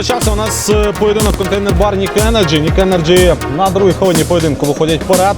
Розпочався у нас е, поєдинок контейнер бар Нік Енерджі. Нік Енерджі на другій хвилині поєдинку виходять вперед.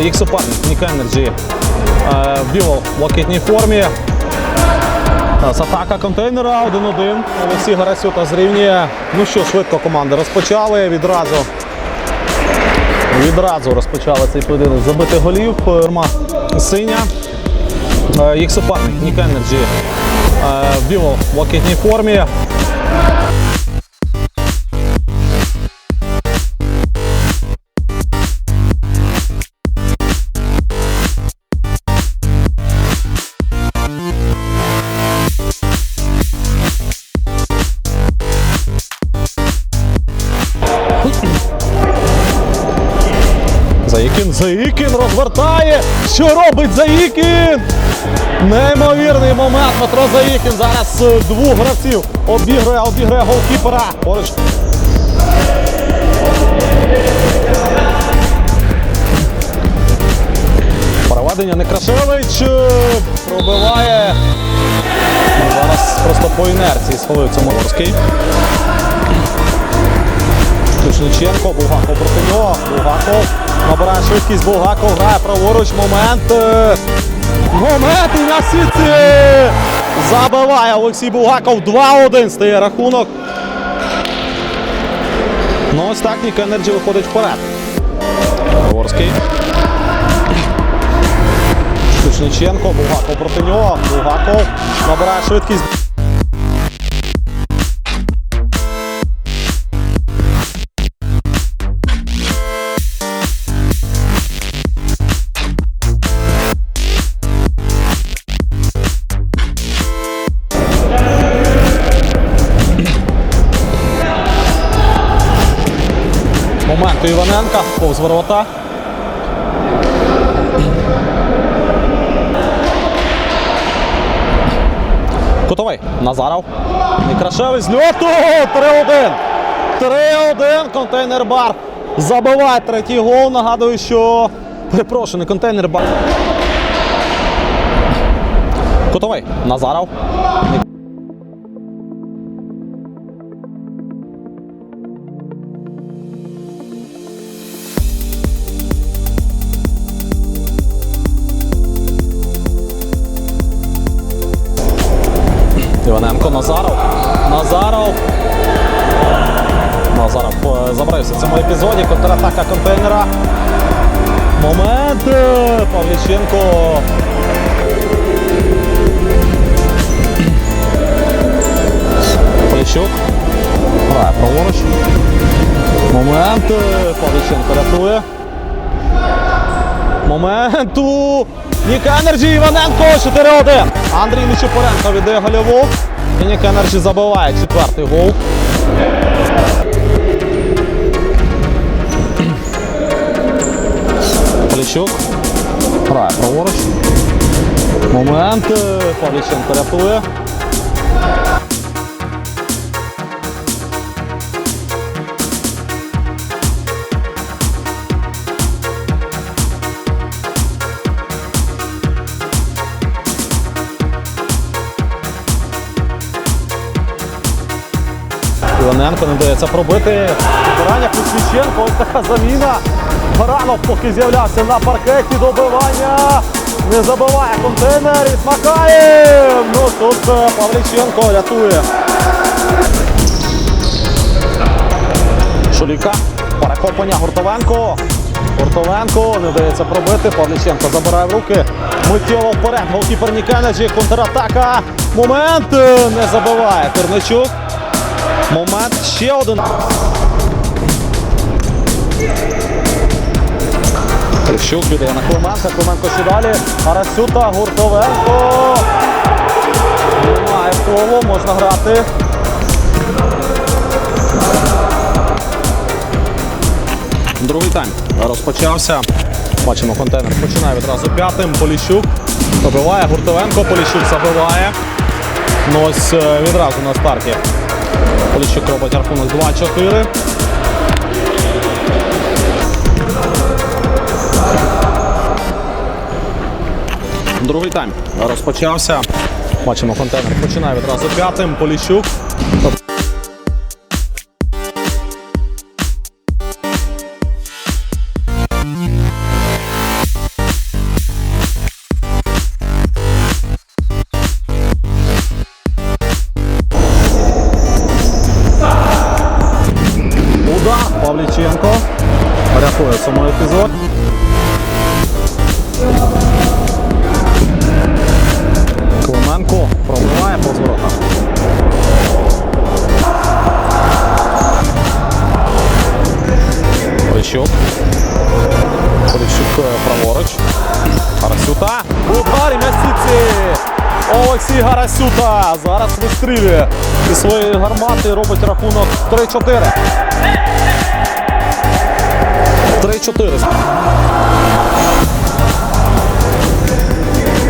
Їх суперник Нік Energy е, в біло-блакитній формі. З атака контейнера 1-1. Олексій Гарасюта зрівнює. Ну що, швидко команди розпочали. Відразу відразу розпочали цей поєдинок. Забити голів. Форма синя. Їх суперник Нік Energy е, в біло-блакитній формі. Що робить Заїкін? Неймовірний момент. Петро Заїкін зараз е, двох гравців обігрує, обігрує голкіпера. Поруч. Проведення Некрашевич е, пробиває. Зараз просто по інерції сховується Морозький. Тушниченко, Булгаков проти нього. Булгаков набирає швидкість. Булгаков грає праворуч. Момент. е, Момент і на сітці. Забиває Олексій Булгаков. 2-1 стає рахунок. Ну ось так Нік Енерджі виходить вперед. Праворський. Тушниченко, Булгаков проти нього. Булгаков набирає швидкість. Іваненка, повз ворота. Кутовий. Назаров. Некрашевий з льоту. 3-1. 3-1. Контейнер бар. Забиває третій гол. Нагадую, що. Перепрошую, не контейнер бар. Кутовий. Назаров. Іваненко Назаров. Назаров. Назаров е, забрався в цьому епізоді. Контратака контейнера. Момент. е, Павліченко. Поліщук. Грає праворуч. Момент. е, Павліченко рятує. Моменту. Нік Енерджі Іваненко 4-1. Андрій Нечипоренко віддає гольову. І Нік Енерджі забиває четвертий гол. Полічук. Грає праворуч. Момент. Павліченко рятує. Іваненко не дається пробити. Бараня Кузьміченко. Ось така заміна. Баранов поки з'являвся на паркеті добивання. Не забиває контейнер і смакає. Ну тут е, Павліченко рятує. Шуліка. Перехоплення Гуртовенко. Гуртовенко не вдається пробити. Павліченко забирає в руки. Миттєво вперед. Голкіпер Нікенеджі. Контратака. Момент. е, Не забиває. Терничук. Момент ще один. Трещук віддає на Клименка. Клименко ще далі. Арасюта, Гуртовенко. Немає коло, можна грати. Другий тайм розпочався. Бачимо, контейнер починає відразу п'ятим. Поліщук забиває. Гуртовенко. Поліщук забиває. Ну ось е, відразу на старті. Поліщук робить рахунок 2-4. Другий тайм розпочався. Бачимо, контейнер починає відразу п'ятим. Поліщук. Павліченко. Рятує самий Олексій Гарасюта. Зараз вистрілює зі своєї гармати робить рахунок 3-4. 3-4.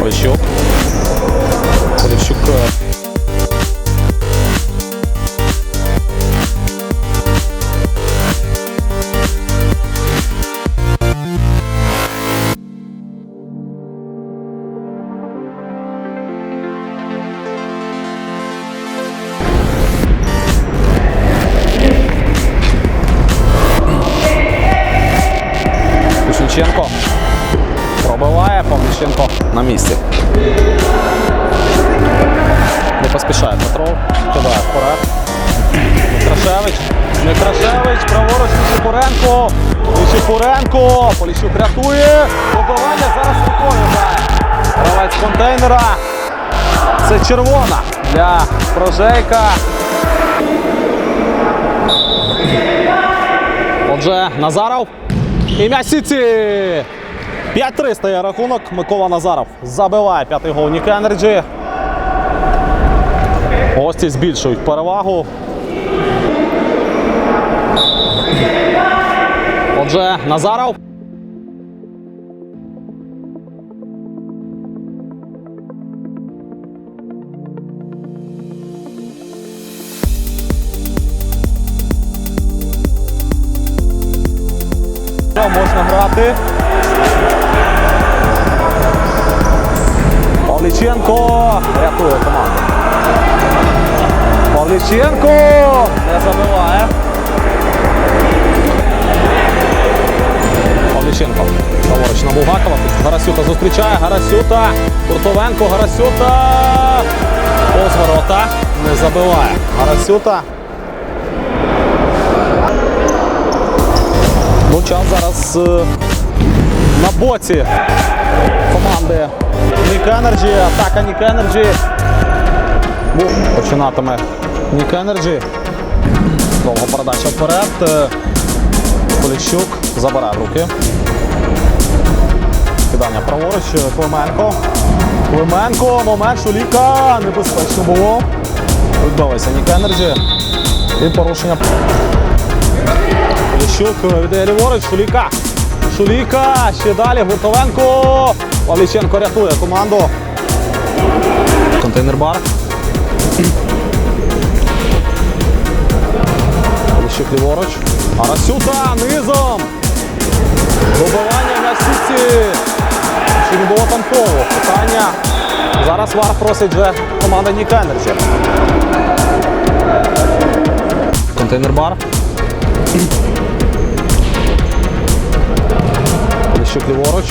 Поліщук. Поліщук. Поспішає Петров. Кидає вперед. Некрашевич. Некрашевич. Праворуч Нечипуренко. Нечипуренко. Поліщук рятує. Пробивання зараз рукою грає. Гравець контейнера. Це червона для Прожейка. Отже, Назаров. І м'яч Сіці. 5-3 стає рахунок. Микола Назаров забиває п'ятий гол Нік Енерджі. Гості збільшують перевагу. Отже, Назаров. Можна грати. Павліченко рятує команду. Павліченко не забиває. Павліченко. Праворуч на Булгакова. Гарасюта зустрічає. Гарасюта. Куртовенко. Гарасюта. Повз ворота. Не забиває. Гарасюта. Час зараз е, на боці команди Нік Енерджі. Атака Нік Енерджі. Починатиме Нік Енерджі. Довга передача вперед. Е, Поліщук забирає в руки. Кидання праворуч. Клименко. Клименко. Момент Шуліка. Небезпечно було. Відбилися Нік Енерджі. І порушення. Поліщук віддає ліворуч. Шуліка. Шуліка. Ще далі. Гуртовенко. Павліченко рятує команду. Контейнер бар. Поліщук ліворуч. Арасюта низом. Добивання на сітці. Чи не було там фолу? Питання. Зараз вар просить вже команда Нік Енерджі. Контейнер бар. Поліщук ліворуч.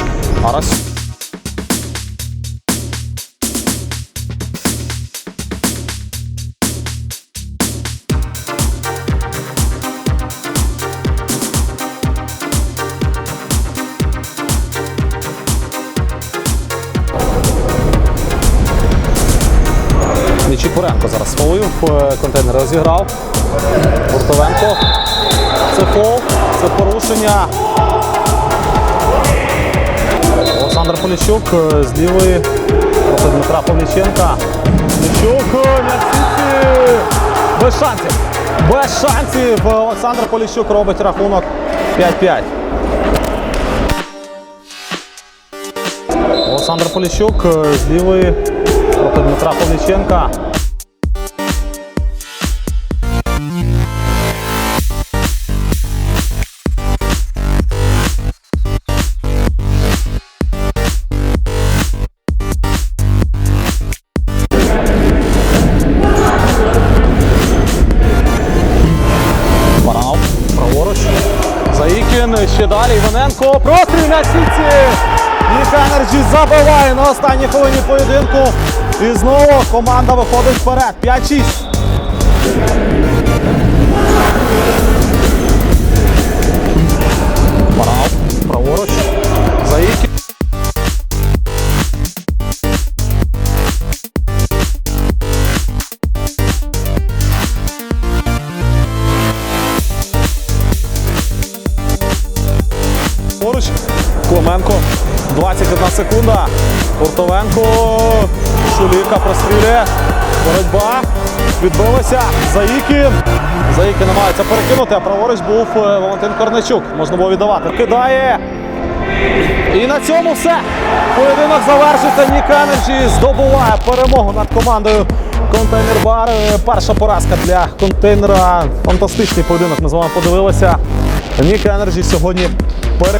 Арас. Нечіпуренко зараз фолив, е, контейнер розіграв. Гуртовенко. Це фол, це порушення. Олександр Поліщук е, з лівої проти Дмитра Павліченка. Поліщук, М'ясіці. Без шансів. Без шансів. Олександр Поліщук робить рахунок 5-5. Олександр Поліщук е, з лівої проти Дмитра Павліченка. Заїкін, ще далі Іваненко. Простріл на сітці. Нік Енерджі забиває на останній хвилині поєдинку. І знову команда виходить вперед. 5-6. Праворуч. Відбилася. Заїкін. Заїкін намагається перекинути, а праворуч був е, Валентин Корничук. Можна було віддавати. Кидає. І на цьому все. Поєдинок завершиться. Нік Енерджі здобуває перемогу над командою Контейнер Бар. Е, Перша поразка для контейнера. Фантастичний поєдинок. Ми з вами подивилися. Нік Енерджі сьогодні пере.